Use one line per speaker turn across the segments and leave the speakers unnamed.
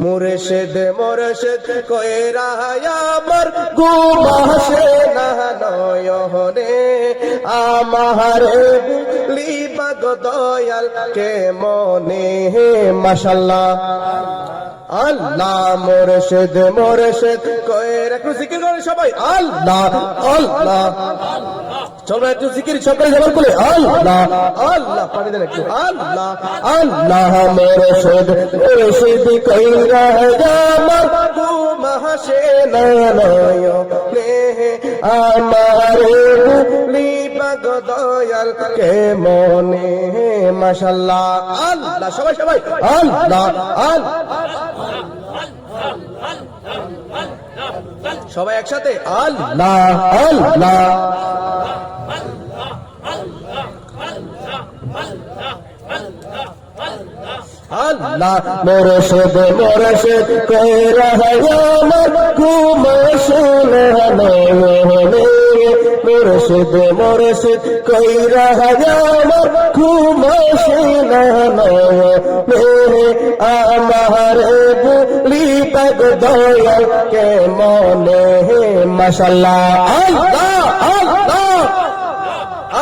মুর্শিদ মুর্শিদ কইরা আমার গুমাসে না, নয়নে। আমার বুলি, বাগ দয়াল, কে মনে? মাশাল্লাহ। আল্লাহ মুর্শিদ মুর্শিদ কইরা একটু জিকির সবাই। আল্লাহ আল্লাহ। একটু জিকির সবাই জবান করে আল্লাহ আল্লাহ, পানি দেন একটু। আল্লাহ আল্লাহ মুর্শিদ মুর্শিদ কইরা আমার গুমাসে না নয়নে আমার বুলি বাগ দয়াল কে মনে? মাশাল্লাহ। আল্লাহ, সবাই সবাই। আল্লাহ আল্লাহ। সবাই একসাথে। আল্লাহ আল্লাহ। আল্লাহ মোরশেদ মোরশেদ কইরা আমার ঘুম শুনে মোরশেদ মোরশেদ কে মনে মাশাল্লাহ। আল্লাহ আল্লাহ।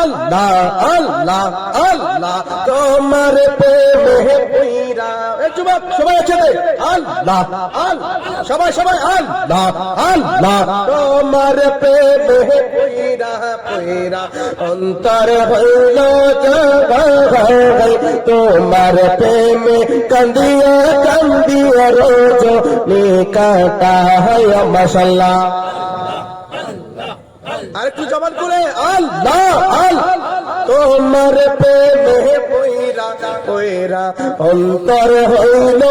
আল্লাহ আল্লাহ আল্লাহ তোমার প্রেমে পুইরা এ যুবক সবাই একসাথে আল্লাহ আল্লাহ সবাই সবাই আল্লাহ আল্লাহ তোমার প্রেমে পুইরা পুইরা অন্তর হইল তোমার প্রেমে কান্দিয়া কান্দিয়া রোজ নিকাটা হয় আরেকটু জবান করে, আল্লাহ তোমার প্রেমে পইরা পইরা অন্তর হইল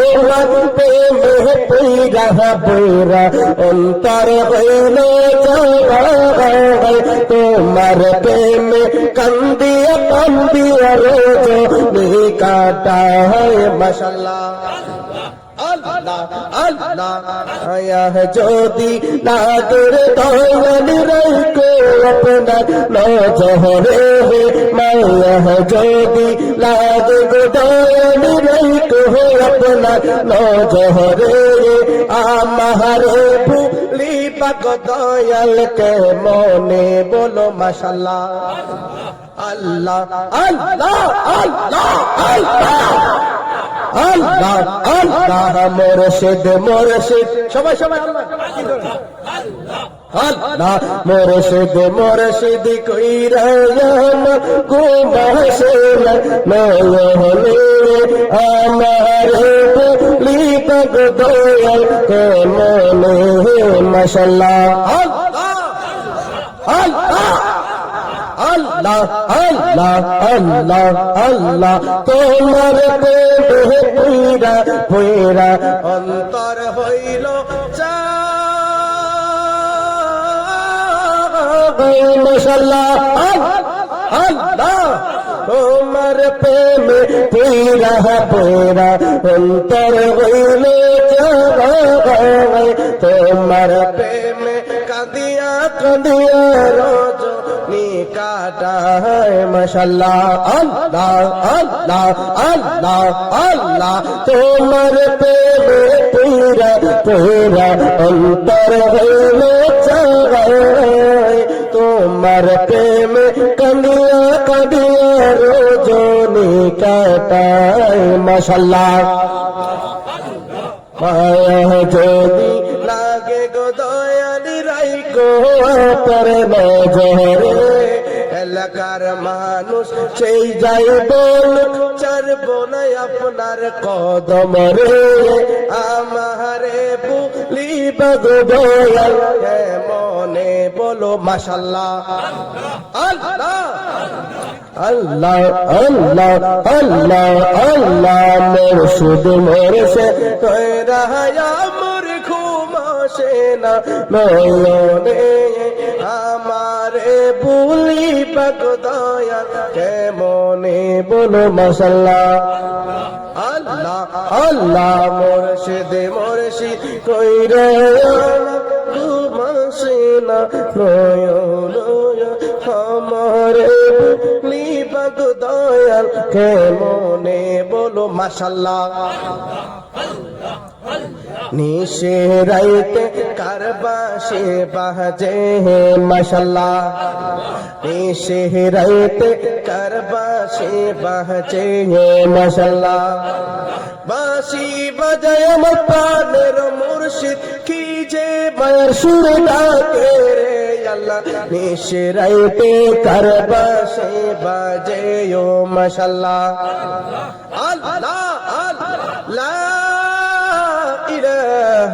তোমার প্রেমে পইরা পইরা অন্তর হইল তোমার কান্দিয়া কান্দিয়া রোজ কাটা হয় মশাল্লাহ আল্লাহ আল্লাহ আয়া যদি নাগর দয়াল রাইকো আপনার নজরে মায়া যদি লাগর দয়াল রাইকো আপনার নজরে আমার ভুলি পাক দয়াল কে মনে বলো মাশাল্লাহ আল্লাহ আল্লাহ আল্লাহ আল্লাহ। আল্লাহ আল্লাহ, মোরশেদ মোরশেদ। সবাই সবাই, আল্লাহ। মোরশেদ মোরশেদ, কইরা গুমাসে নয়নে আমার তক দয়াল কে মনে মাশাল্লাহ আল্লাহ আল্লাহ। আল্লাহ আল্লাহ আল্লাহ আল্লাহ তোমার পুইরা পুইরা অন্তর হইল মশাল্লাহ আল্লাহ তোমার প্রেমে পুইরা পুইরা অন্তর হইল তোমার প্রেমে কাঁদিয়া কাঁদিয়া রোজ কাটায় মশাল্লাহ, আল্লাহ আল্লাহ আল্লাহ আল্লাহ। তোমার প্রেমে পুরা পুরা অন্তর হইলে চায় তোমার প্রেমে কাঁদিয়া কাঁদিয়া রোজনী কাটায় মশাল্লাহ। মায়া যদি দয়ালি এলাকার মানুষ সেই যাই বল চারব না আপনার কদম রে আমারে বুলি বগ দয়াল মনে বলো মাশাল্লাহ আল্লাহ আল্লাহ আল্লাহ আল্লাহ আল্লাহ মোর শুধু মোর সে তৈরা না, নয়নে আমারে বুলি পাক কেমনে বলো মশাল্লাহ? আল্লাহ আল্লাহ কইরে ঘুমাসে নয়ন আমারে লিবাগ দয়াল কে মনে বলো নিশে রাইতে কারবাসে বাজে মাশাল্লাহ নিশে রাইতে কারবাসে বাজে মাশাল্লাহ বাসি বাজায় আমার প্রাণের মুর্শিদ কি যে মায়ের সুর ডাকে রে আল্লাহ নিশে রাইতে কারবাসে বাজে ও মাশাল্লাহ আল্লাহ আল্লাহ إله